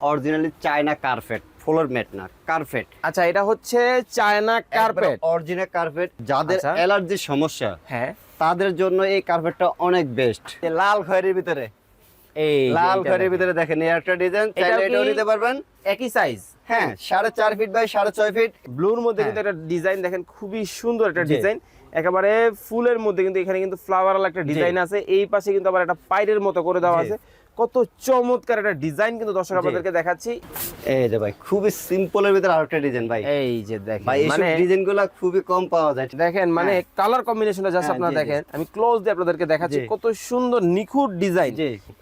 Originally China carpet floor mat না carpet. আচ্ছা এটা হচ্ছে চায়না কার্পেট। Original carpet. যাদের আচ্ছা। অ্যালার্জির সমস্যা হ্যাঁ। তাদের জন্য এই কার্পেটটা অনেক বেস্ট লাল খয়েরির ভিতরে। এই লাল খয়েরির ভিতরে দেখেন এই একটা ডিজাইন চাইলে এটাও নিতে পারবেন। একই সাইজ হ্যাঁ সাড়ে চার ফিট বাই সাড়ে ছয় ফিট ব্লুর মধ্যে হ্যাঁ। কিন্তু একটা ডিজাইন দেখেন খুবই সুন্দর একটা ডিজাইন একেবারে ফুলের মধ্যে কিন্তু এখানে কিন্তু ফ্লাওয়ার একটা ডিজাইন আছে। এই পাশে কিন্তু আবার একটা পাইরের মতো করে দেওয়া আছে। কত চমৎকার একটা ডিজাইন কিন্তু দর্শক আপনাদেরকে দেখাচ্ছি। এই যে ভাই খুবই সিম্পলের ভিতরে আরেকটা ডিজাইন ভাই। এই যে দেখেন ভাই এইসব মানে ডিজাইনগুলা খুবই কম পাওয়া যায়। দেখেন মানে। কালার কম্বিনেশনটা জাস্ট আপনারা। দেখেন। আমি ক্লোজ দিয়ে আপনাদেরকে দেখাচ্ছি কত সুন্দর নিখুঁত ডিজাইন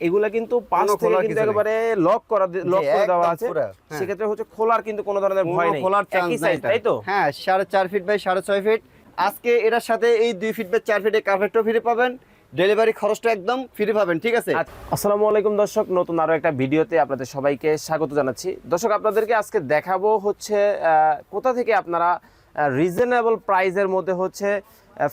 এগুলা কিন্তু পাঁচ থেকে কিন্তু একেবারে লক করা লক করে দেওয়া আছে। হ্যাঁ। সেক্ষেত্রে হচ্ছে খোলার কিন্তু কোনো ধরনের ভয় নেই। খোলার চান্স নাই তাই তো? হ্যাঁ সাড়ে চার ফিট বাই সাড়ে ছয় ফিট আজকে এটার সাথে এই দুই ফিট বাই চার ফিটের কার্পেটও ফিরে পাবেন। ডেলিভারি খরচটা একদম ফ্রি পাবেন ঠিক আছে? আচ্ছা, আসসালামু আলাইকুম দর্শক নতুন আরও একটা ভিডিওতে আপনাদের সবাইকে স্বাগত জানাচ্ছি। দর্শক আপনাদেরকে আজকে দেখাবো হচ্ছে আহ, কোথা থেকে আপনারা রিজনেবল প্রাইজের মধ্যে হচ্ছে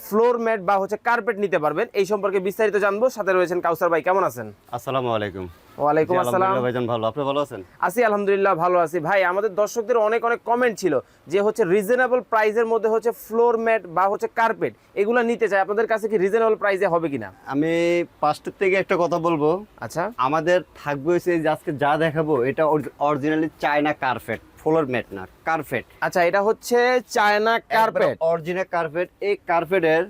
ফ্লোর ম্যাট বা হচ্ছে কার্পেট নিতে পারবেন। এই সম্পর্কে বিস্তারিত জানব। সাথে রয়েছেন কাউসার ভাই কেমন আছেন? আসসালামু আলাইকুম। ওয়ালাইকুম আসসালাম। ভাইজান ভালো। আপনি ভালো আছেন? আছি আলহামদুলিল্লাহ ভালো আছি। ভাই আমাদের দর্শকদের অনেক অনেক কমেন্ট ছিল যে হচ্ছে রিজনেবল প্রাইসের মধ্যে হচ্ছে ফ্লোর ম্যাট বা হচ্ছে কার্পেট এগুলো নিতে চাই। আপনাদের কাছে কি রিজনেবল প্রাইসে হবে কিনা? আমি পাঁচটার থেকে একটা কথা বলব। আচ্ছা। আমাদের থাকবে হচ্ছে আজকে যা দেখাবো এটা originally China carpet floor mat না কার্পেট আচ্ছা এটা হচ্ছে চায়না কার্পেট অরিজিনাল কার্পেট এই কার্পেটের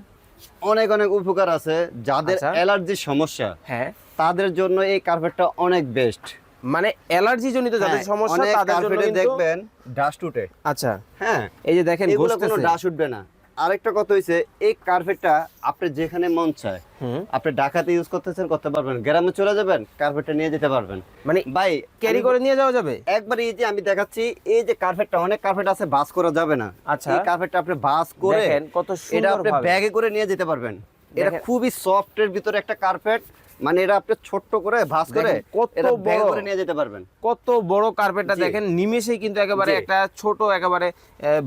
অনেক অনেক উপকার আছে। যাদের আচ্ছা। অ্যালার্জির সমস্যা হ্যাঁ। তাদের জন্য এই কার্পেটটা অনেক বেস্ট মানে অ্যালার্জি জনিত যাদের সমস্যা তাদের জন্য দেখবেন ডাস্ট উঠে। আচ্ছা হ্যাঁ এই যে দেখেন এগুলো কোনো ডাস্ট উঠবে না। আরেকটা কথা হইছে এই কার্পেটটা আপনি যেখানে মন চায় আপনি ঢাকাতে ইউজ করতেছেন করতে পারবেন। গ্রামে চলে যাবেন কার্পেটটা নিয়ে যেতে পারবেন। মানে ভাই ক্যারি করে নিয়ে যাওয়া যাবে? একবার এই যে আমি দেখাচ্ছি এই যে কার্পেটটা অনেক কার্পেট আছে বাস করা যাবে না। আচ্ছা। এই কার্পেটটা আপনি বাস করে দেখেন কত এটা আপনি ব্যাগে করে নিয়ে যেতে পারবেন। এটা খুবই সফট এর ভিতরে একটা কার্পেট মানে এটা আপনি ছোট্ট করে ভাস করে কত বড়। করে নিয়ে যেতে পারবেন। কত বড় কার্পেটটা দেখেন নিমেষেই কিন্তু একেবারে একটা ছোট একেবারে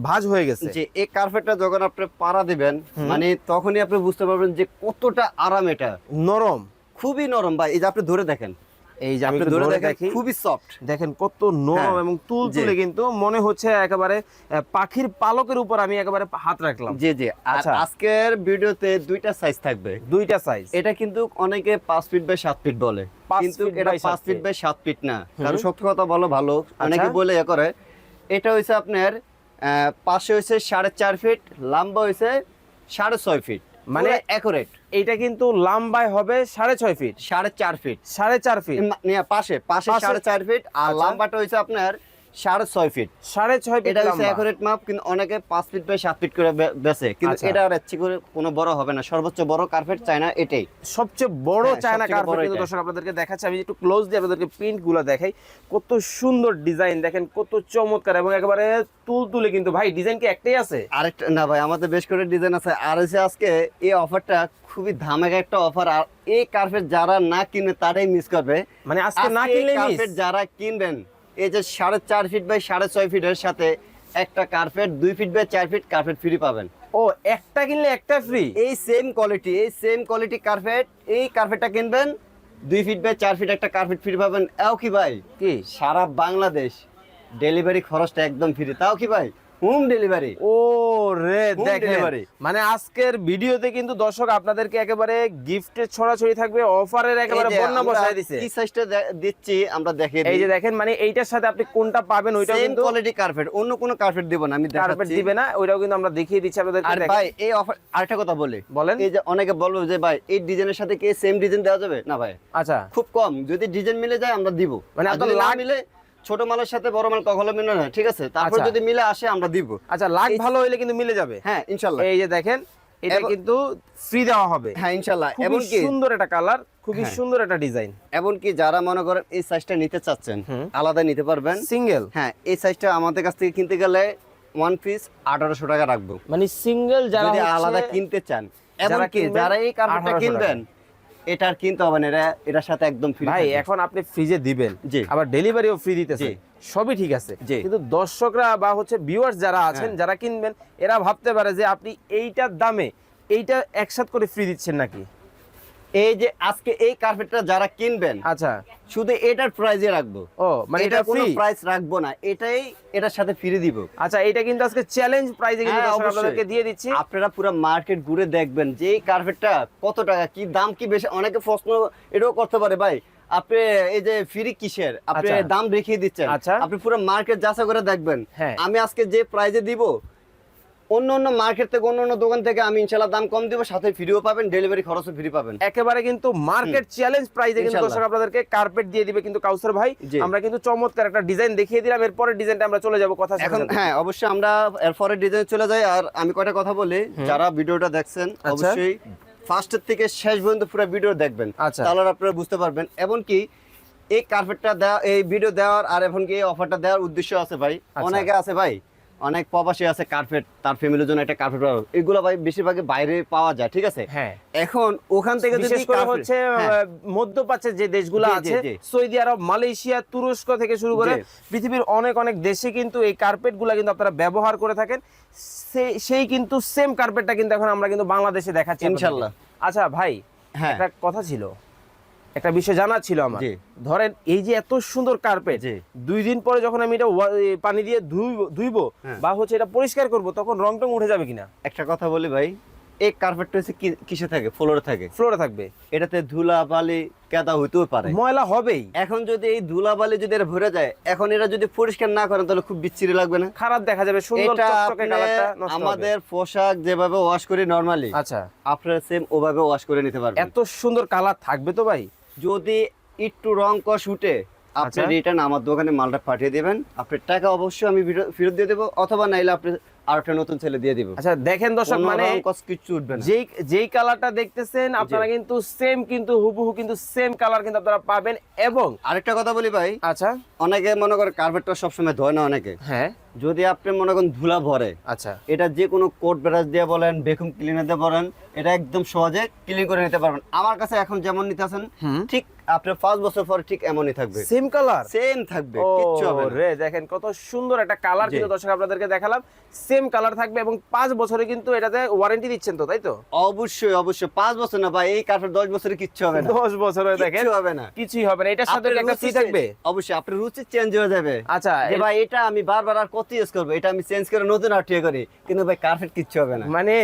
ভাঁজ হয়ে গেছে। যে এই কার্পেটটা যখন আপনি পাড়া দিবেন মানে তখনই আপনি বুঝতে পারবেন যে কতটা আরাম এটা। নরম। খুবই নরম ভাই এই যে আপনি ধরে দেখেন। এই যে আমি ধরে দেখি। খুবই সফট দেখেন কত নরম হ্যাঁ, এবং কিন্তু মনে হচ্ছে একেবারে পাখির পালকের উপর আমি একেবারে হাত রাখলাম। জি জি। আর আচ্ছা। আজকের ভিডিওতে দুইটা সাইজ থাকবে। দুইটা সাইজ এটা কিন্তু অনেকে পাঁচ ফিট বাই সাত ফিট বলে। কিন্তু এটা পাঁচ ফিট। বাই সাত ফিট না। কারণ সত্য কথা বলো ভালো। আচ্ছা। অনেকে বলে এ করে এটা হয়েছে আপনার আহ, পাশে হয়েছে সাড়ে চার ফিট লম্বা হয়েছে সাড়ে ছয় ফিট মানে একুরেট অ্যাকুরেট এইটা কিন্তু লম্বায় হবে সাড়ে ছয় ফিট সাড়ে চার ফিট সাড়ে চার ফিট পাশে পাশে পাশে- সাড়ে চার ফিট আর আচ্ছা। লম্বাটা হয়েছে আপনার সাড়ে ছয় ফিট সাড়ে ছয় ফিট এটা হচ্ছে অ্যাকুরেট মাপ কিন্তু অনেকে পাঁচ ফিট বাই সাত ফিট করে বে- বেচে কিন্তু আচ্ছা। এটা আর ইচ্ছে করে কোনো বড় হবে না। সর্বোচ্চ বড় কার্পেট চায় না এটাই। সবচেয়ে বড় হ্যাঁ, চায়না কার্পেট কিন্তু। দর্শক আপনাদেরকে দেখাচ্ছি। আমি একটু ক্লোজ দিয়ে আপনাদেরকে প্রিন্টগুলো দেখাই। কত সুন্দর ডিজাইন দেখেন কত চমৎকার এবং একেবারে তুল তুলে কিন্তু। ভাই ডিজাইন কি একটাই আছে? আরেকটা না ভাই আমাদের বেশ করে ডিজাইন আছে। আর হচ্ছে আজকে এই অফারটা খুবই ধামাকা একটা অফার আর এই কার্পেট যারা না কিনে তারাই মিস করবে। মানে আজকে না কিনলে যারা কিনবেন এই যে সাড়ে চার ফিট বাই সাড়ে ছয় ফিটের সাথে একটা কার্পেট দুই ফিট বাই চার ফিট কার্পেট ফ্রি পাবেন। ও একটা কিনলে একটা ফ্রি এই সেম কোয়ালিটি এই সেম কোয়ালিটি কার্পেট এই কার্পেটটা কিনবেন দুই ফিট বাই চার ফিট একটা কার্পেট ফ্রি পাবেন। এও কি ভাই? কি? সারা বাংলাদেশ ডেলিভারি খরচটা একদম ফ্রি তাও কি ভাই? হোম ডেলিভারি ও রে দেখেন। মানে আজকের ভিডিওতে কিন্তু দর্শক আপনাদেরকে একেবারে গিফটের ছড়াছড়ি থাকবে অফারের একেবারে বন্যা বসায় দিছে। কি সাইজটা দিচ্ছি আমরা দেখে এই যে দেখেন মানে এইটার সাথে আপনি কোনটা পাবেন ওইটা কিন্তু কোয়ালিটি কার্পেট অন্য কোনো কার্পেট দিব না আমি কার্পেট দিবে না ওইটাও কিন্তু আমরা দেখিয়ে দিচ্ছি আপনাদেরকে আর ভাই এই অফার আরেকটা কথা বলি। বলেন। এই যে অনেকে বলব যে ভাই এই ডিজাইনের সাথে কি সেম ডিজাইন দেওয়া যাবে? না ভাই। আচ্ছা। খুব কম যদি ডিজাইন মিলে যায় আমরা দিব। মানে আপনার আপনার মিলে ছোট মালের সাথে বড় মাল কখনো মিলে না ঠিক আছে? তারপর আচ্ছা। যদি মিলে আসে আমরা দিব। আচ্ছা লাখ ভালো হইলে কিন্তু মিলে যাবে। হ্যাঁ ইনশাল্লাহ। এই যে দেখেন এটা কিন্তু ফ্রি দেওয়া হবে। হ্যাঁ ইনশাল্লাহ। খুবই এমনকি সুন্দর একটা কালার খুবই হ্যাঁ। সুন্দর একটা ডিজাইন এমনকি যারা মনে করেন এই সাইজটা নিতে চাচ্ছেন আলাদা নিতে পারবেন। সিঙ্গেল হ্যাঁ এই সাইজটা আমাদের কাছ থেকে কিনতে গেলে ওয়ান পিস আঠারোশো টাকা রাখব। মানে সিঙ্গেল যারা আলাদা কিনতে চান। যারা এমনকি যারা এই 1800 কিনবেন এটা আর কিনতে হবে না এটা এটার সাথে একদম ফ্রি ভাই এখন আপনি ফ্রিজে দিবেন জি। আবার ডেলিভারিও ফ্রি দিতেছে সবই ঠিক আছে। কিন্তু দর্শকরা বা হচ্ছে ভিউয়ার্স যারা আছেন হ্যাঁ। যারা কিনবেন এরা ভাবতে পারে যে আপনি এইটার দামে এইটা একসাথে করে ফ্রি দিচ্ছেন নাকি এই যে আজকে এই কার্পেটটা যারা কিনবেন আচ্ছা। শুধু এটার প্রাইজে রাখব। ও মানে এটা কোনো প্রাইস রাখব না এটাই এটার সাথে ফ্রি দিব। আচ্ছা এটা কিন্তু আজকে চ্যালেঞ্জ প্রাইজে কিন্তু হ্যাঁ। আপনাদেরকে দিয়ে দিচ্ছি। আপনারা পুরো মার্কেট ঘুরে দেখবেন যে এই কার্পেটটা কত টাকা কি দাম কি বেশি অনেকে প্রশ্ন এটাও করতে পারে ভাই। আপনি এই যে ফ্রি কিসের? আপনি আচ্ছা। দাম রেখিয়ে দিচ্ছেন। আচ্ছা। আপনি পুরো মার্কেট যাচাই করে দেখবেন। হ্যাঁ। আমি আজকে যে প্রাইজে দিব অন্য অন্য মার্কেট থেকে অন্য অন্য দোকান থেকে আমি ইনশাল্লাহ দাম কম দিব সাথে ফ্রিও পাবেন ডেলিভারি খরচও ফ্রি পাবেন। একেবারে কিন্তু মার্কেট চ্যালেঞ্জ প্রাইজে কিন্তু দর্শক আপনাদেরকে কার্পেট দিয়ে দিবে কিন্তু কাউসার ভাই। আমরা কিন্তু চমৎকার একটা ডিজাইন দেখিয়ে দিলাম এরপরে ডিজাইনটা আমরা চলে যাব কথা এখন হ্যাঁ অবশ্যই আমরা এরপরে ডিজাইন চলে যাই আর আমি কয়টা কথা বলি যারা ভিডিওটা দেখছেন আচ্ছা। অবশ্যই ফার্স্টের থেকে শেষ পর্যন্ত পুরো ভিডিও দেখবেন। আচ্ছা। তাহলে আপনারা বুঝতে পারবেন। এবং কি এই কার্পেটটা দেওয়া এই ভিডিও দেওয়ার আর এখন কি এই অফারটা দেওয়ার উদ্দেশ্য আছে ভাই। আচ্ছা। অনেকে আছে ভাই অনেক প্রবাসী আছে কার্পেট তার ফ্যামিলির জন্য একটা কার্পেট পাওয়া এগুলো ভাই বেশিরভাগই বাইরে পাওয়া যায় ঠিক আছে হ্যাঁ এখন ওখান থেকে যদি হচ্ছে হ্যাঁ। মধ্যপ্রাচ্যের যে দেশগুলো আছে সৌদি আরব মালয়েশিয়া তুরস্ক থেকে শুরু করে পৃথিবীর অনেক অনেক দেশে কিন্তু এই কার্পেটগুলো কিন্তু আপনারা ব্যবহার করে থাকেন সেই সেই কিন্তু সেম কার্পেটটা কিন্তু এখন আমরা কিন্তু বাংলাদেশে দেখাচ্ছি। ইনশাল্লাহ। আচ্ছা ভাই হ্যাঁ। একটা কথা ছিল একটা বিষয় জানা ছিল আমার। ধরেন এই যে এত সুন্দর কার্পেট দুই দিন পরে যখন আমি এটা পানি দিয়ে ধুইব হ্যাঁ। বা হচ্ছে এটা পরিষ্কার করব তখন রং টং উঠে যাবে কিনা? একটা কথা বলি ভাই এই কার্পেটটা হচ্ছে কি- কিসে থাকে? ফ্লোরে থাকে। ফ্লোরে থাকবে। এটাতে ধুলা বালি কেদা হইতেও পারে। ময়লা হবেই। এখন যদি এই ধুলা বালি যদি এটা ভরে যায় এখন এটা যদি পরিষ্কার না করেন তাহলে খুব বিচ্ছিরি লাগবে না? খারাপ দেখা যাবে সুন্দর চকচকে কালারটা। আমাদের পোশাক যেভাবে ওয়াশ করি নরমালি আচ্ছা। আপনারা সেম ওভাবে ওয়াশ করে নিতে পারবেন। এত সুন্দর কালার থাকবে তো ভাই? যদি একটু রং কষ উঠে আপনি আচ্ছা। রিটার্ন আমার দোকানে মালটা পাঠিয়ে দেবেন। আপনার টাকা অবশ্যই আমি ফেরত- দিয়ে দেবো অথবা নাইলে আপনি আর একটা নতুন ছেলে দিয়ে দিব। আচ্ছা দেখেন দর্শক মানে কিচ্ছু উঠবে না। যেই যেই কালারটা দেখতেছেন আপনারা কিন্তু সেম কিন্তু হুবহু কিন্তু সেম কালার কিন্তু আপনারা পাবেন এবং আরেকটা কথা বলি ভাই। আচ্ছা। অনেকে মনে করে কার্পেটটা সবসময় ধয় না অনেকে। হ্যাঁ। যদি আপনি মনে করেন ধুলা ভরে আচ্ছা। এটা যে কোনো কোট ব্রাশ দিয়ে বলেন বেকুম ক্লিনার দিয়ে বলেন এটা একদম সহজে ক্লিন করে নিতে পারবেন। আমার কাছে এখন যেমন নিতে আছেন ঠিক আপনার পাঁচ বছর পরে ঠিক এমনই থাকবে। সেম কালার সেম থাকবে কিচ্ছু হবে না। রে দেখেন কত সুন্দর একটা কালার কিন্তু দর্শক আপনাদেরকে দেখালাম। সেম কালার থাকবে এবং পাঁচ বছরে কিন্তু এটাতে ওয়ারেন্টি দিচ্ছেন তো তাই তো? অবশ্যই অবশ্যই। পাঁচ বছর না ভাই এই কার্পেট দশ বছরে কিচ্ছু হবে না। দশ বছরে দেখেন কিচ্ছু হবে না। কিছুই হবে না। এটার সাথে একটা ফ্রি থাকবে? অবশ্যই আপনার রুচি চেঞ্জ হয়ে যাবে। আচ্ছা যে ভাই এটা আমি বারবার আর কত ইউজ করব? এটা আমি চেঞ্জ করে নতুন আর ট্রাই করি। কিন্তু ভাই কার্পেট কিচ্ছু হবে না। মানে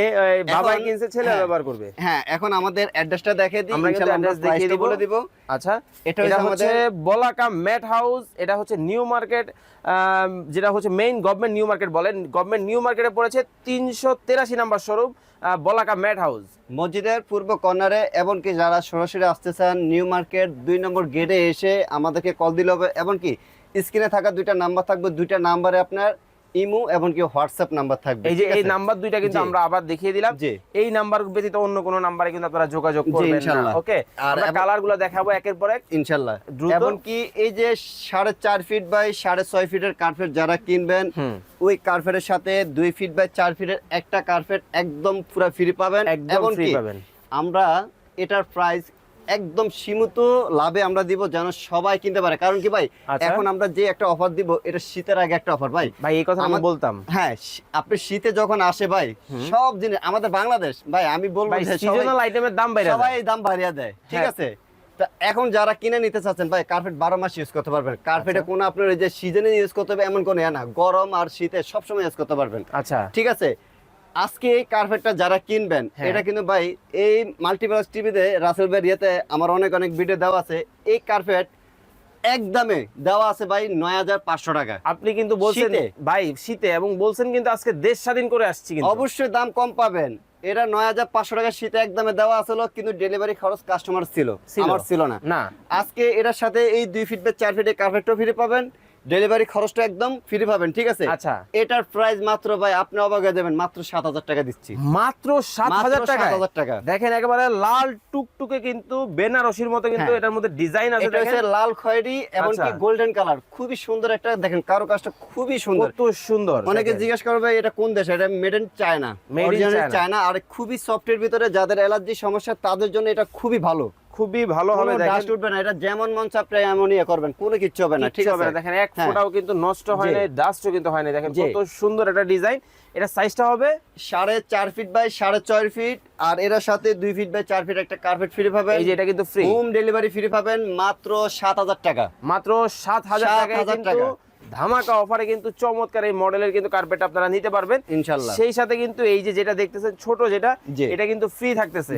বাবাই কিনছে ছেলে হ্যাঁ। ব্যবহার করবে। হ্যাঁ এখন আমাদের অ্যাড্রেসটা দেখিয়ে দিই আমরা ইনশাআল্লাহ আমরা অ্যাড্রেস দেখিয়ে বলে দিব। আচ্ছা এটা হচ্ছে বলাকা ম্যাট হাউস এটা হচ্ছে নিউ মার্কেট যেটা হচ্ছে মেইন গভর্নমেন্ট নিউ মার্কেট বলেন। গভর্নমেন্ট নিউ মার্কেটে পড়েছে তিনশো তেরাশি number showroom Balaka mat house. মসজিদের পূর্ব কর্নারে এমনকি যারা সরাসরি আসতে চান নিউ মার্কেট দুই নম্বর গেটে এসে আমাদেরকে কল দিলে হবে। এমনকি স্ক্রিনে থাকা দুইটা নাম্বার থাকবে। দুইটা নাম্বারে আপনার ইমো এমনকি হোয়াটসঅ্যাপ নাম্বার থাকবে এই যে এই নাম্বার দুইটা কিন্তু আমরা আবার দেখিয়ে দিলাম। এই নাম্বার ব্যতীত অন্য কোনো নাম্বারে কিন্তু আপনারা যোগাযোগ করবেন না ইনশাল্লাহ। ওকে? আমরা এবং- কালারগুলো দেখাবো একের পর এক। ইনশাল্লাহ। দ্রুত? এমনকি এই যে সাড়ে চার ফিট বাই সাড়ে ছয় ফিটের কার্পেট যারা কিনবেন ওই কার্পেটের সাথে দুই ফিট বাই চার ফিটের একটা কার্পেট একদম পুরো ফ্রি পাবেন। একদম free পাবেন। আমরা এটার প্রাইস একদম সীমিত লাভে আমরা দিব যেন সবাই কিনতে পারে। কারণ কি ভাই আচ্ছা। এখন আমরা যে একটা অফার দিব এটা শীতের আগে একটা অফার ভাই। ভাই এই কথা আমি বলতাম। হ্যাঁ আপনি শীতে যখন আসে ভাই সব জিনিস আমাদের বাংলাদেশ ভাই আমি বলব সিজনাল আইটেমের দাম বাইরে সবাই দাম বাড়িয়ে দেয় ঠিক হ্যাঁ। আছে? এখন যারা কিনে নিতে চাচ্ছেন ভাই কার্পেট বারো মাস ইউজ করতে পারবেন। কার্পেটে আচ্ছা। কোনো আপনার ওই যে সিজনে ইউজ করতে হবে এমন কোনো না। গরম আর শীতে সবসময় ইউজ করতে পারবেন। আচ্ছা। ঠিক আছে? আজকে এই কার্পেটটা যারা কিনবেন হ্যাঁ। এটা কিন্তু ভাই এই মাল্টিপ্লাস টিভিতে রাসেল ভাইয়ের ইয়েতে আমার অনেক অনেক ভিডিও দেওয়া আছে। এই কার্পেট একদমে দেওয়া আছে ভাই নয় হাজার পাঁচশো টাকা। আপনি কিন্তু বলছেন ভাই শীতে এবং বলছেন কিন্তু আজকে দেশ স্বাধীন করে আসছি কিন্তু। অবশ্যই দাম কম পাবেন। এটা নয় হাজার পাঁচশো টাকা শীতে একদমে দেওয়া আছিল কিন্তু ডেলিভারি খরচ কাস্টমার ছিল। ছিল। আমার ছিল না। না। আজকে এটার সাথে এই দুই ফিট বা চার ফিটের কার্পেটও ফিরে পাবেন। ডেলিভারি খরচটা একদম ফ্রি পাবেন ঠিক আছে আচ্ছা। এটার প্রাইস মাত্র ভাই আপনি অবাক হয়ে যাবেন মাত্র সাত হাজার টাকা দিচ্ছি মাত্র সাত হাজার টাকা 7,000 টাকা। দেখেন একেবারে লাল টুকটুকে কিন্তু বেনারসির মতো কিন্তু হ্যাঁ। এটার মধ্যে ডিজাইন আছে দেখেন লাল খয়েরি এবং আচ্ছা। গোল্ডেন কালার খুবই সুন্দর একটা দেখেন কারও কাজটা খুবই সুন্দর কত সুন্দর অনেকে। জিজ্ঞেস করবে এটা কোন দেশ এটা made in China in China। China আর খুবই সফটের ভিতরে যাদের অ্যালার্জি সমস্যা তাদের জন্য এটা খুবই ভালো খুবই ভালো হবে ডাস্ট উঠবে না এটা যেমন মন চায় আপনি এমন ইয়ে করবেন কোনো কিচ্ছু হবে না ঠিক আছে? দেখেন এক হ্যাঁ। ফোঁটাও কিন্তু নষ্ট হয় না ডাস্টও কিন্তু হয় না দেখেন কত সুন্দর একটা ডিজাইন এটা সাইজটা হবে? সাড়ে চার ফিট বাই সাড়ে ছয় ফিট আর এর সাথে দুই ফিট বাই চার ফিট একটা কার্পেট ফ্রি পাবেন। এই যে এটা কিন্তু ফ্রি হোম ডেলিভারি ফ্রি পাবেন মাত্র সাত হাজার টাকা। মাত্র সাত হাজার 7,000 টাকায় কিন্তু টাকা। ধামাকা অফারে কিন্তু চমৎকার এই মডেলের কিন্তু কার্পেট আপনারা নিতে পারবেন। ইনশাল্লাহ। সেই সাথে কিন্তু এই যে যেটা দেখতেছেন ছোট যেটা। এটা কিন্তু ফ্রি থাকতেছে।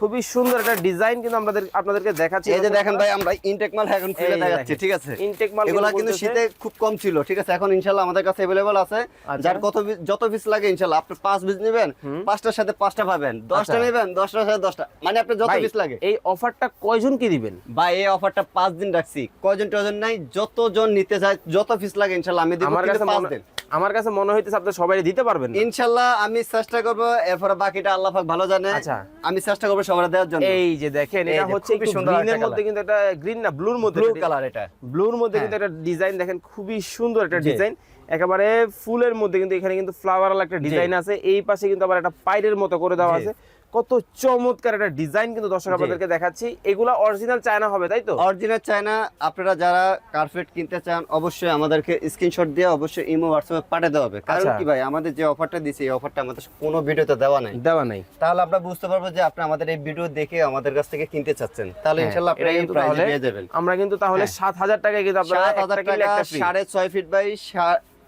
খুবই সুন্দর একটা ডিজাইন কিন্তু আমাদের আপনাদেরকে দেখাচ্ছি এই যে দেখেন ভাই আমরা ইনটেক মাল এখন এই ফেলে যে দেখাচ্ছি দেখেন। ঠিক আছে Intake মাল এগুলা কিন্তু কিন্তু বলতেছে- শীতে খুব কম ছিল ঠিক আছে এখন ইনশাল্লাহ আমাদের কাছে अवेलेबल আছে আচ্ছা। যার কত piece- যত পিস লাগে ইনশাল্লাহ আপনি পাঁচ পিস নেবেন পাঁচটার সাথে পাঁচটা পাবেন দশটা আচ্ছা। নেবেন দশটার সাথে দশটা মানে আপনি যত ভাই, পিস লাগে এই অফারটা কয়জন কি দিবেন বা এই অফারটা পাঁচ দিন রাখছি কয়জন টজন নাই যতজন নিতে চায় যত পিস লাগে ইনশাল্লাহ আমি দিব আমার কিন্তু কাছে পাঁচ মনে- দিন আমার কাছে মনে হইতেছে আপনি সবাই দিতে পারবেন ইনশাআল্লাহ আমি চেষ্টা করব এরপরে বাকিটা আল্লাহ পাক ভালো জানে। আচ্ছা। আমি চেষ্টা করব সবার দেওয়ার জন্য। এই যে দেখেন এটা হচ্ছে খুবই সুন্দর গ্রিনের মধ্যে কিন্তু এটা গ্রিন না ব্লুর মধ্যে ব্লু কালার এটা। ব্লুর মধ্যে। কিন্তু একটা ডিজাইন দেখেন খুবই সুন্দর একটা জি। ডিজাইন একেবারে ফুলের মধ্যে কিন্তু এখানে কিন্তু ফ্লাওয়ার একটা ডিজাইন আছে। এই পাশে কিন্তু আবার একটা পাইরের মতো করে দেওয়া আছে। কত চমৎকার একটা ডিজাইন কিন্তু দর্শক আপনাদেরকে দেখাচ্ছি। এগুলা অরিজিনাল চায়না হবে তাই তো? অরিজিনাল চায়না আপনারা যারা কার্পেট কিনতে চান অবশ্যই আমাদেরকে স্ক্রিনশট দিয়ে অবশ্যই ইমো হোয়াটসঅ্যাপে পাঠাতে হবে। কারণ আচ্ছা। কি ভাই আমাদের যে অফারটা দিছি এই অফারটা আমাদের কোনো ভিডিওতে দেওয়া নাই। দেওয়া নাই। তাহলে আমরা বুঝতে পারব যে আপনি আমাদের এই ভিডিও দেখে আমাদের কাছ থেকে কিনতে চাচ্ছেন। তাহলে হ্যাঁ, ইনশাল্লাহ এটা আপনারা এই কিন্তু প্রাইসে পেয়ে যাবেন। আমরা কিন্তু তাহলে হ্যাঁ। সাত হাজার টাকায় কিন্তু আপনারা সাত হাজার একটা কিনলে টাকা একটা free। সাড়ে ছয় ফিট বাই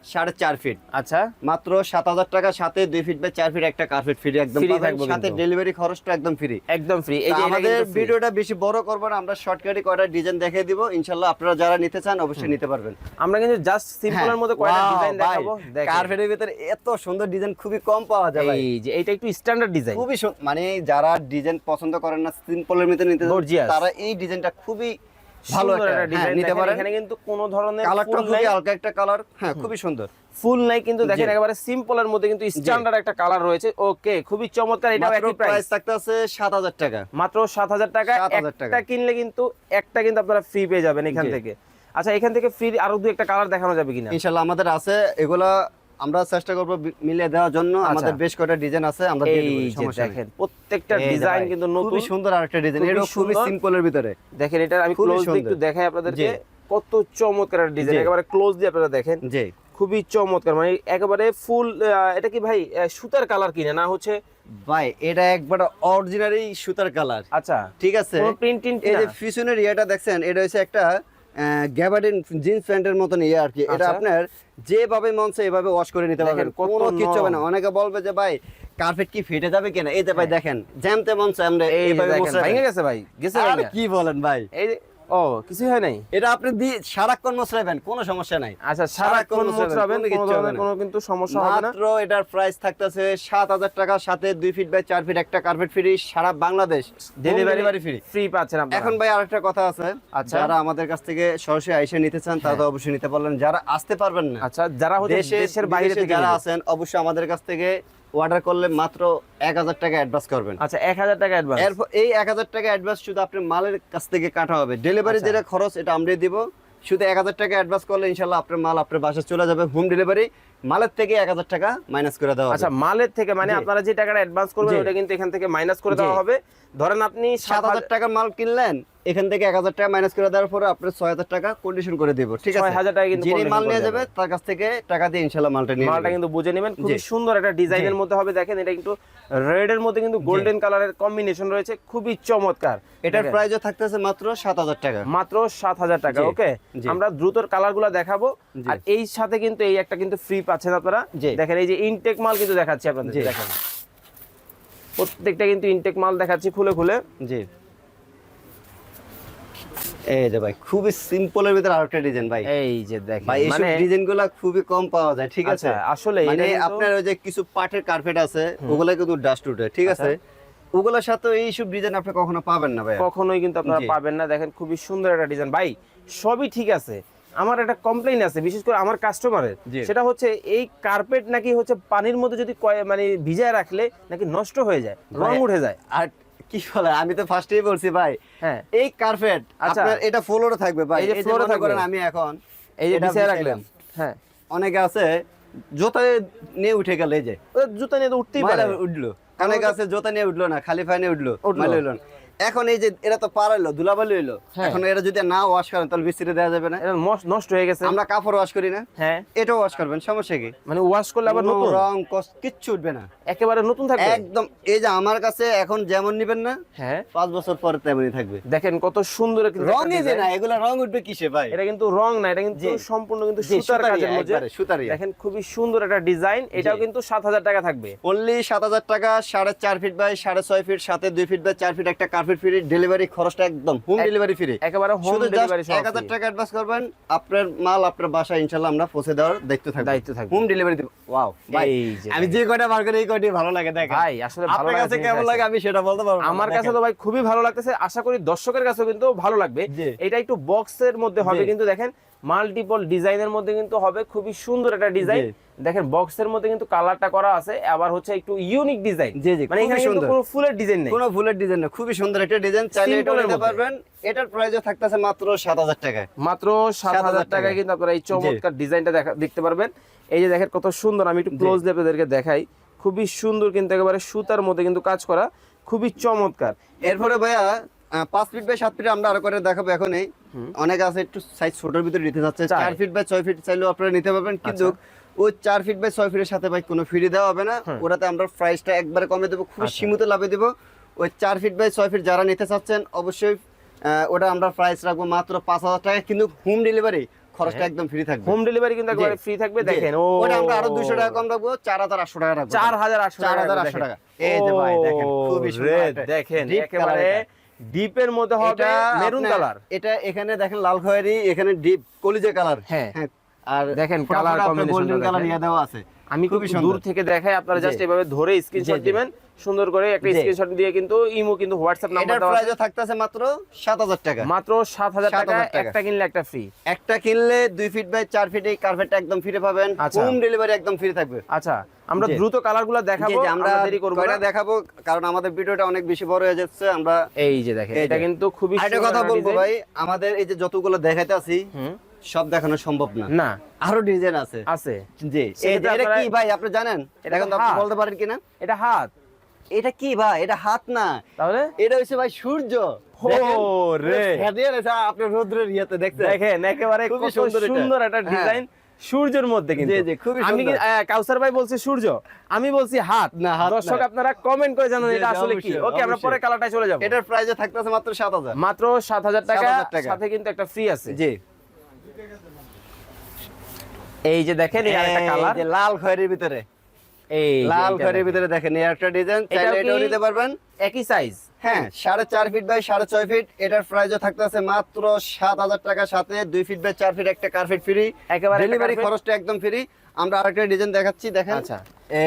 সাড়ে চার ফিট আচ্ছা। মাত্র সাত হাজার টাকা সাথে দুই ফিট বাই চার ফিট একটা কার্পেট ফ্রি একদম সাথে ডেলিভারি খরচটা একদম ফ্রি একদম ফ্রি এই যে আমাদের ভিডিওটা বেশি বড় করব না আমরা শর্টকাটে কয়টা ডিজাইন দেখে দিব ইনশাল্লাহ আপনারা যারা নিতে চান অবশ্যই নিতে পারবেন। আমরা কিন্তু জাস্ট সিম্পলের মধ্যে কয়টা ডিজাইন দেখাবো? কার্পেটের ভিতরে এত সুন্দর ডিজাইন খুবই কম পাওয়া যায় এই যে এটা একটু স্ট্যান্ডার্ড ডিজাইন খুবই মানে যারা ডিজাইন পছন্দ করেন না সিম্পলের ভিতরে নিতে তারা এই ডিজাইনটা খুবই ভালো একটা একটা হ্যাঁ, ডিজাইন নিতে পারেন। এখানে কিন্তু কোনো ধরনের কালারটা খুবই হালকা একটা কালার হ্যাঁ খুবই সুন্দর। ফুল নাই কিন্তু দেখেন একেবারে সিম্পলের মধ্যে কিন্তু স্ট্যান্ডার্ড একটা কালার রয়েছে। ওকে খুবই চমৎকার এটাও একই প্রাইস থাকতে আছে সাত হাজার টাকা। মাত্র সাত হাজার টাকা। 7,000 টাকা। একটা কিনলে কিন্তু একটা কিন্তু আপনারা ফ্রি পেয়ে যাবেন এখান থেকে। আচ্ছা এখান থেকে ফ্রি আরও দু একটা কালার দেখানো যাবে কিনা? ইনশাল্লাহ আমাদের আছে। এগুলা আমরা চেষ্টা করব মিলিয়ে দেওয়ার জন্য। আচ্ছা। আমাদের বেশ কয়টা ডিজাইন আছে আমরা দেখেন। প্রত্যেকটা ডিজাইন কিন্তু নতুন খুবই সুন্দর আরেকটা ডিজাইন এটা খুবই সুন্দর। সিম্পলের ভিতরে। দেখেন এটা আমি ক্লোজ সুন্দর। একটু দেখাই আপনাদেরকে। কত চমৎকার একটা ডিজাইন। একেবারে ক্লোজ দিয়ে আপনারা দেখেন। জি। খুবই চমৎকার। মানে একেবারে ফুল এটা কি ভাই সুতার কালার কিনে না হচ্ছে? ভাই এটা একবার অরিজিনালি সুতার কালার আচ্ছা। ঠিক আছে? প্রিন্টিং এই যে ফিউশনের ইয়েটা দেখছেন এটা হচ্ছে একটা গ্যাবার্ডিন জিন্স প্যান্টের মতন ইয়ে আর কি। এটা আচ্ছা। আপনার যেভাবে মন চায় এভাবে ওয়াশ করে নিতে পারবেন। কোনো কিছু হবে না। অনেকে বলবে যে ভাই কার্পেট কি ফেটে যাবে কিনা? এই যে ভাই দেখেন জ্যামতে মন চায় আমরা এইভাবে ভেঙে গেছে ভাই। গেছে আর কি বলেন ভাই? এই ও কিছুই হয় নাই? এটা আপনি সারাক্ষণ কোনো সমস্যা নাই। আচ্ছা সারাক্ষণ কোনো কিন্তু সমস্যা হবে না। মাত্র এটার প্রাইস থাকতেছে সাত হাজার টাকা সাথে দুই ফিট বাই চার ফিট একটা কার্পেট ফ্রি সারা বাংলাদেশ। ডেলিভারি ফ্রি ফ্রি পাচ্ছেন আপনারা। এখন ভাই আরেকটা কথা আছে। আচ্ছা। যারা আমাদের কাছ থেকে সরাসরি আইসে নিতে চান তারা তো অবশ্যই নিতে পারলেন যারা আসতে পারবেন না আচ্ছা যারা হচ্ছে দেশের বাইরে থেকে যারা আছেন অবশ্যই আমাদের কাছ থেকে অর্ডার করলে মাত্র এক হাজার টাকা অ্যাডভান্স করবেন। আচ্ছা এক হাজার টাকা অ্যাডভান্স এরপর এই এক হাজার টাকা অ্যাডভান্স শুধু আপনার মালের কাছ থেকে কাটা হবে। ডেলিভারি আচ্ছা। যেটা খরচ এটা আমরাই দিব। শুধু এক হাজার টাকা অ্যাডভান্স করলে ইনশাল্লাহ আপনার মাল আপনার বাসায় চলে যাবে হোম ডেলিভারি মালের থেকে এক হাজার টাকা মাইনাস করে দেওয়া আচ্ছা মালের থেকে মানে আপনারা যে টাকাটা অ্যাডভান্স করবেন। ওটা কিন্তু এখান থেকে মাইনাস করে দেওয়া হবে। ধরেন আপনি সাত হাজার টাকার মাল কিনলেন এখান থেকে এক হাজার টাকা মাইনাস করে দেওয়ার পরে আপনার ছয় হাজার টাকা কন্ডিশন করে দেবো ঠিক আছে? 6,000 টাকা কিন্তু যিনি মাল নিয়ে যাবে তার কাছ থেকে টাকা দিয়ে ইনশাল্লাহ মালটা নিয়ে মালটা কিন্তু বুঝে নেবেন। খুবই সুন্দর একটা ডিজাইনের মধ্যে হবে দেখেন এটা কিন্তু রেড এর মধ্যে কিন্তু গোল্ডেন কালারের কম্বিনেশন রয়েছে খুবই চমৎকার। এটার। প্রাইসও থাকতেছে মাত্র সাত হাজার টাকা। মাত্র সাত হাজার টাকা ওকে আমরা দ্রুত কালারগুলা দেখাবো আর এই সাথে কিন্তু এই একটা কিন্তু ফ্রি পাচ্ছেন আপনারা। দেখেন এই যে ইনটেক মাল কিন্তু দেখাচ্ছি আপনাদের দেখেন। প্রত্যেকটা কিন্তু ইনটেক মাল দেখাচ্ছি খুলে খুলে। জি। এই যে ভাই খুবই সিম্পলের ভিতরে আরেকটা ডিজাইন ভাই। এই যে দেখেন ভাই এইসব মানে খুবই কম পাওয়া যায় ঠিক আছে? আচ্ছা, আসলে মানে আপনার ওই যে কিছু পাটের কার্পেট আছে ওগুলা কিন্তু ডাস্ট উঠে ঠিক আচ্ছা। আছে? ওগুলোর সাথে এইসব ডিজাইন আপনি কখনো পাবেন না ভাই। কখনোই কিন্তু আপনারা পাবেন না। দেখেন খুবই সুন্দর একটা ডিজাইন ভাই সবই ঠিক আছে। আমার একটা কমপ্লেইন আছে বিশেষ করে আমার কাস্টমারের। সেটা হচ্ছে এই কার্পেট নাকি হচ্ছে পানির মধ্যে যদি মানে ভিজায় রাখলে নাকি নষ্ট হয়ে যায় রং উঠে যায়। আর কি বলে আমি তো ফার্স্টেই বলছি ভাই হ্যাঁ এই কার্পেট আচ্ছা। আপনার এটা ফ্লোরে থাকবে ভাই এই মনে থাকবে। আমি এখন এই যে বিছায় বিছাইলাম। হ্যাঁ অনেকে আছে জুতা নিয়ে উঠে গেল এই যে জুতা নিয়ে তো উঠতেই পারে উঠল অনেকে আছে জুতা নিয়ে উঠল না খালি ফাইনে উঠল উঠল। উঠল না। এখন এই যে এরা তো পারাইলো ধুলাবালি হইল। হ্যাঁ। এখন এরা যদি না ওয়াশ করেন তাহলে বিস্তিরে দেওয়া যাবে না। এটা নষ্ট- হয়ে গেছে। আমরা কাপড় ওয়াশ করি না। হ্যাঁ। এটাও ওয়াশ করবেন সমস্যা কি? মানে ওয়াশ করলে আবার নতুন? রং কস- কিচ্ছু উঠবে না। একেবারে নতুন থাকবে? একদম এই যে আমার কাছে এখন যেমন নিবেন না হ্যাঁ। পাঁচ বছর পরে তেমনই থাকবে। দেখেন কত সুন্দর রঙই যে না এগুলা রং উঠবে কিসে ভাই? এটা কিন্তু রং না এটা কিন্তু সম্পূর্ণ কিন্তু সুতার কাজের মধ্যে। সুতারই। দেখেন খুবই সুন্দর একটা ডিজাইন এটাও কিন্তু সাত হাজার টাকা থাকবে। অনলি সাত হাজার টাকা সাড়ে চার ফিট বাই সাড়ে ছয় ফিট সাথে দুই ফিট বাই চার ফিট একটা কার্পেট ফ্রি ডেলিভারি খরচটা একদম হোম ডেলিভারি ফ্রি একেবারে হোম ডেলিভারি এক হাজার টাকা অ্যাডভান্স করবেন আপনার মাল আপনার বাসায় ইনশাআল্লাহ আমরা পৌঁছে দেওয়ার দায়িত্ব থাকবে। দায়িত্ব থাকবে। হোম ডেলিভারি দেব। ওয়াও ভাই আমি যে কয়টা বার করে এই কয়টি ভালো লাগে দেখেন। ভাই আসলে ভালো আপনার কাছে কেমন লাগে আমি সেটা বলতে পারব আমার কাছে তো ভাই খুবই ভালো লাগতেছে আশা করি দর্শকের কাছেও কিন্তু ভালো লাগবে। এটা একটু বক্সের মধ্যে হবে কিন্তু দেখেন মাল্টিপল ডিজাইনের মধ্যে কিন্তু হবে খুবই সুন্দর একটা ডিজাইন। দেখেন বক্সের মধ্যে কিন্তু কালারটা করা আছে আবার হচ্ছে একটু ইউনিক ডিজাইন জি, জি, মানে এখানে কিন্তু সুন্দর। কোনো ফুলের ডিজাইন নেই। কোনো ফুলের ডিজাইন না খুবই সুন্দর একটা ডিজাইন চাইলে এটা নিতে পারবেন। এটার প্রাইসও থাকতেছে মাত্র সাত হাজার টাকায়। মাত্র সাত হাজার 7,000 টাকায়। কিন্তু আপনারা এই চমৎকার ডিজাইনটা দেখা দেখতে পারবেন। এই যে দেখেন কত সুন্দর আমি একটু ক্লোজ আপনাদেরকে দেখাই। খুবই সুন্দর কিন্তু একেবারে সুতার মধ্যে কিন্তু কাজ করা। খুবই চমৎকার। এরপরে ভাইয়া পাঁচ ফিট বাই সাত ফিট আমরা আরও করে দেখাবো এখনই। অনেক আছে একটু সাইজ ছোটর ভিতরে নিতে যাচ্ছে চার। ফিট বাই ছয় ফিট চাইলেও আপনারা নিতে পারবেন কিন্তু আচ্ছা। ওই চার ফিট বাই ছয় ফিটের সাথে ভাই কোনো ফ্রি দেওয়া হবে না। ওটাতে আমরা প্রাইসটা একবারে কমে দেবো খুবই আচ্ছা। সীমিত লাভে দেবো। ওই চার ফিট বাই ছয় ফিট যারা নিতে চাচ্ছেন অবশ্যই ওটা আমরা প্রাইস রাখব মাত্র পাঁচ হাজার টাকা কিন্তু হোম ডেলিভারি খরচটা একদম ফ্রি থাকবে। হোম ডেলিভারি কিন্তু একেবারে। ফ্রি থাকবে দেখেন ও। ওটা আমরা আরও দুশো টাকা কম রাখব চার হাজার আটশো টাকা রাখব। চার হাজার আটশো চার টাকা হাজার রাখবে, আটশো দেখেন। টাকা। এই যে ভাই দেখেন খুবই সুন্দর দেখেন একেবারে। ডিপের মধ্যে হবে মেরুন কালার। এটা এখানে দেখেন লাল খয়েরি এখানে ডিপ কলিজে কালার। হ্যাঁ। আর দেখেন কালার কম্বিনেশন। ইয়ে দেওয়া আছে। আমি খুবই খুবই দূর থেকে দেখাই আপনারা জাস্ট এভাবে ধরে স্ক্রিনশট দিবেন। সুন্দর করে একটা স্ক্রিনশট দিয়ে কিন্তু ইমো কিন্তু হোয়াটসঅ্যাপ নাম্বার দেওয়া আছে। প্রাইসও থাকতেছে মাত্র সাত হাজার টাকা। মাত্র সাত হাজার টাকা 7,000 টাকা। একটা কিনলে একটা ফ্রি একটা কিনলে দুই ফিট বাই চার ফিট এই কার্পেটটা একদম ফ্রি পাবেন। আচ্ছা। হোম ডেলিভারি একদম ফ্রি থাকবে। আচ্ছা আমরা দ্রুত কালারগুলো দেখাবো আমরা দেরি করব না। দেখাবো? কারণ আমাদের ভিডিওটা অনেক বেশি বড় হয়ে যাচ্ছে আমরা এই যে দেখেন এটা কিন্তু খুবই সুন্দর কথা বলব ভাই আমাদের এই যে যতগুলো দেখাইতে আছি সব দেখানো সম্ভব না। না। আরও ডিজাইন আছে। আছে। জি এটা কি ভাই আপনি জানেন? এটা এখন তো তো আপনি বলতে পারেন কিনা? এটা হাত। এটা কি ভাই? এটা হাত না। তাহলে? এটা হচ্ছে ভাই সূর্য। ও রে। হেদিয়ে রেছে আপনি রোদ্রের ইয়েতে দেখছেন? দেখেন একেবারে সুন্দর একটা হ্যাঁ। ডিজাইন সূর্যের মধ্যে কিন্তু। জি, জি, খুবই আমি কি- সুন্দর। আহ, কাউসার ভাই বলছে সূর্য আমি বলছি হাত। না, দর্শক আপনারা কমেন্ট করে জানান এটা আসলে কি। ওকে আমরা পরে কালারটায় চলে যাব। এটার প্রাইসে থাকতেছে মাত্র সাত হাজার। মাত্র সাত হাজার টাকা 7,000 টাকা। সাথে কিন্তু একটা ফ্রি আছে। জি। এই যে দেখেন এই আরেকটা কালার লাল খয়েরির ভিতরে। এই লাল ঘরের ভিতরে দেখেন এই একটা ডিজাইন চাইলে এটাও নিতে পারবেন। একই সাইজ হ্যাঁ সাড়ে চার ফিট বাই সাড়ে ছয় ফিট এটার প্রাইসও থাকতেছে মাত্র সাত হাজার টাকার সাথে দুই ফিট বাই চার ফিট একটা কার্পেট ফ্রি একেবারে ডেলিভারি খরচটা একদম ফ্রি আমরা আরেকটা ডিজাইন দেখাচ্ছি দেখেন। আচ্ছা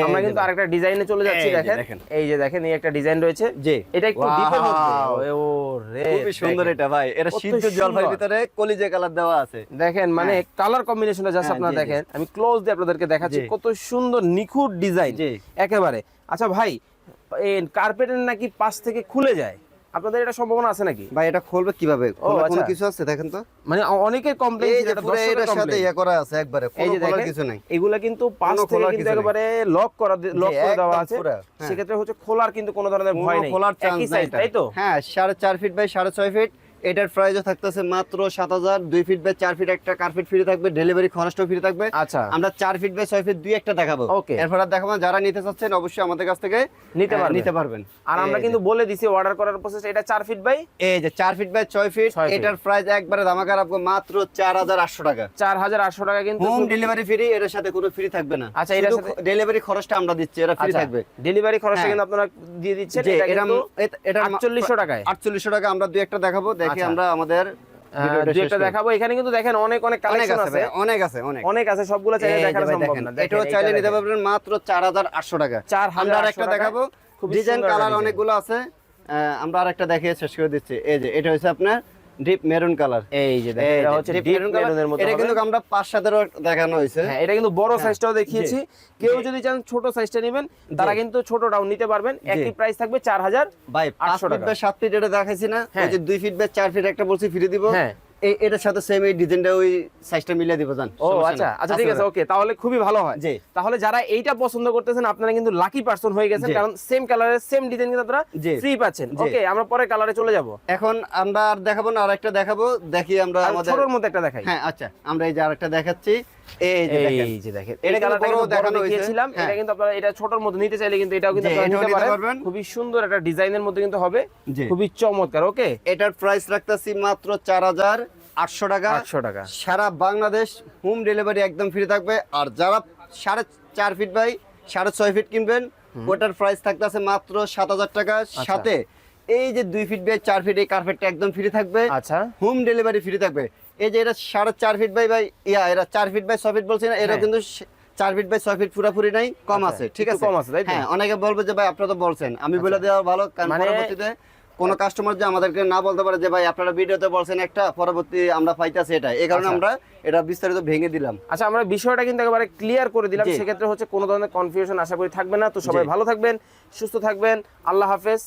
আমরা কিন্তু আরেকটা ডিজাইনে চলে যাচ্ছি দেখেন। এই যে দেখেন এই একটা ডিজাইন রয়েছে। জি। এটা একটু ডিপের মধ্যে। ও রে খুবই সুন্দর এটা ভাই। এটা সিদ্ধ সুন্দর। ভিতরে কলিজে কালার দেওয়া আছে। দেখেন মানে কালার কম্বিনেশনটা জাস্ট আপনারা। দেখেন। আমি ক্লোজ দিয়ে আপনাদেরকে দেখাচ্ছি কত সুন্দর নিখুঁত ডিজাইন। একেবারে। আচ্ছা ভাই এই কার্পেটের নাকি পাশ থেকে খুলে যায়? আপনাদের এটা সম্ভাবনা আছে নাকি? ভাই এটা খুলবে কীভাবে? কোনো আচ্ছা। কিছু আছে দেখেন তো। মানে অনেকের কমপ্লেইন পুরো এটার সাথে ইয়ে করা আছে একবারে কোনো খোলার কিছু নাই। এগুলা কিন্তু পাঁচ থেকে কিন্তু একবারে লক করা লক করে দেওয়া আছে। হ্যাঁ। সেক্ষেত্রে হচ্ছে খোলার কিন্তু কোনো ধরনের ভয় নেই। খোলার চান্স নাই তাই তো? হ্যাঁ সাড়ে চার ফিট বাই সাড়ে ছয় ফিট এটার প্রাইসও থাকতেছে মাত্র সাত হাজার দুই ফিট বাই চার ফিট একটা কার্পেট ফ্রি থাকবে ডেলিভারি খরচটাও ফ্রি থাকবে। আচ্ছা। আমরা চার ফিট বাই ছয় ফিট দুই একটা দেখাবো। Okay. এরপর আর দেখাবো যারা নিতে চাচ্ছেন অবশ্যই আমাদের কাছ থেকে নিতে পারবেন। নিতে পারবেন। আর আমরা কিন্তু বলে দিছি অর্ডার করার প্রসেস এটা চার ফিট বাই এই যে চার ফিট বাই ছয় ফিট এটার প্রাইস একবারে ধামাকা রাখব মাত্র চার হাজার আটশো টাকা। চার হাজার আটশো টাকা কিন্তু হোম ডেলিভারি ফ্রি এর সাথে কোনো ফ্রি থাকবে না। আচ্ছা, সাথে- ডেলিভারি খরচটা আমরা দিচ্ছি এটা ফ্রি আচ্ছা, থাকবে। ডেলিভারি খরচটা হ্যাঁ। কিন্তু আপনারা দিয়ে দিচ্ছেন এটা এটা এটা 4800 টাকায়। আটচল্লিশশো টাকা আমরা দুই একটা দেখাবো আচ্ছা। আমরা আমাদের একটা দেখাবো। এখানে কিন্তু দেখেন অনেক অনেক কালেকশন আছে অনেক আছে অনেক। অনেক আছে সবগুলো চাইলে দেখানো সম্ভব দেখেন, না। এটাও চাইলে নিতে। পারবেন মাত্র চার হাজার আটশো টাকা। 4,800 আমরা আরেকটা টাকায় দেখাবো। ডিজাইন একটা কালার। অনেকগুলো আছে। আহ, আমরা আরেকটা দেখিয়ে শেষ করে দিচ্ছি। এই যে এটা হচ্ছে আপনার ডিপ মেরুন কালার এই যে এটা হচ্ছে ডিপ মেরুনের মধ্যে এটা কিন্তু আমরা পাঁচ সাতেরও দেখানো হয়েছে। হ্যাঁ এটা কিন্তু বড় হ্যাঁ, সাইজটাও দেখিয়েছি। কেউ যদি চান ছোট সাইজটা নেবেন তারা কিন্তু ছোটটাও নিতে পারবেন। একই প্রাইস থাকবে চার হাজার ভাই পাঁচ 800 টাকা। বা সাত ফিট এটা দেখাইছি না। ওই হ্যাঁ। যে দুই ফিট বা চার ফিট একটা বলছি ফ্রি দিব। হ্যাঁ। এটার সাথে সেম এই ডিজাইনটা ওই সাইজটা মিলিয়ে দিব জান। ও আচ্ছা। আচ্ছা ঠিক আছে ওকে তাহলে খুবই ভালো হয়। জি। তাহলে যারা এইটা পছন্দ করতেছেন আপনারা কিন্তু লাকি পার্সন হয়ে গেছেন কারণ সেম কালারের সেম ডিজাইন কিন্তু আপনারা ফ্রি পাচ্ছেন। ওকে আমরা পরে কালারে চলে যাব। এখন আমরা আর দেখাবো না আরেকটা দেখাবো দেখি আমরা আমাদের ছোটর মধ্যে একটা দেখাই। হ্যাঁ আচ্ছা আমরা এই যে আরেকটা দেখাচ্ছি। এই যে দেখেন এই যে দেখেন এটা এই কিন্তু কালারটা কিন্তু দেখানো দেখানো হয়েছে। দেখিয়েছিলাম। এটা কিন্তু আপনারা এটা ছোটর মধ্যে নিতে চাইলে কিন্তু এটাও কিন্তু আপনারা নিতে নিতে পারেন। খুবই সুন্দর একটা ডিজাইনের মধ্যে কিন্তু হবে। খুবই চমৎকার ওকে? এটার প্রাইস রাখতেছি মাত্র চার হাজার আটশো টাকা। 800 টাকা। সারা বাংলাদেশ হোম ডেলিভারি একদম ফ্রি থাকবে। আর যারা সাড়ে চার ফিট বাই সাড়ে ছয় ফিট কিনবেন ওটার প্রাইস থাকতেছে মাত্র সাত হাজার টাকা। আচ্ছা। সাথে এই যে দুই ফিট বাই চার ফিট এই কার্পেটটা একদম ফ্রি থাকবে। আচ্ছা। হোম ডেলিভারি ফ্রি থাকবে। এই যে এটা সাড়ে চার ফিট বাই বাই ইয়া এরা চার ফিট বাই ছয় ফিট বলছি না এরা হ্যাঁ। কিন্তু চার ফিট বাই ছয় ফিট পুরাপুরি নাই কম আচ্ছা, আছে ঠিক আছে? কম আছে? হ্যাঁ অনেকে বলবে যে ভাই আপনারা তো বলছেন। আমি বলে দেওয়া ভালো কারণ মানে- পরবর্তীতে কোনো কাস্টমার যে আমাদেরকে না বলতে পারে যে ভাই আপনারা ভিডিওতে বলছেন একটা পরবর্তী আমরা পাইতাছি এটা। এই কারণে আচ্ছা। আমরা এটা বিস্তারিত ভেঙে দিলাম। আচ্ছা আমরা বিষয়টা কিন্তু একেবারে ক্লিয়ার করে দিলাম। সেক্ষেত্রে হচ্ছে কোনো ধরনের কনফিউশন আশা করি থাকবে না। তো সবাই ভালো থাকবেন সুস্থ থাকবেন। আল্লাহ হাফেজ।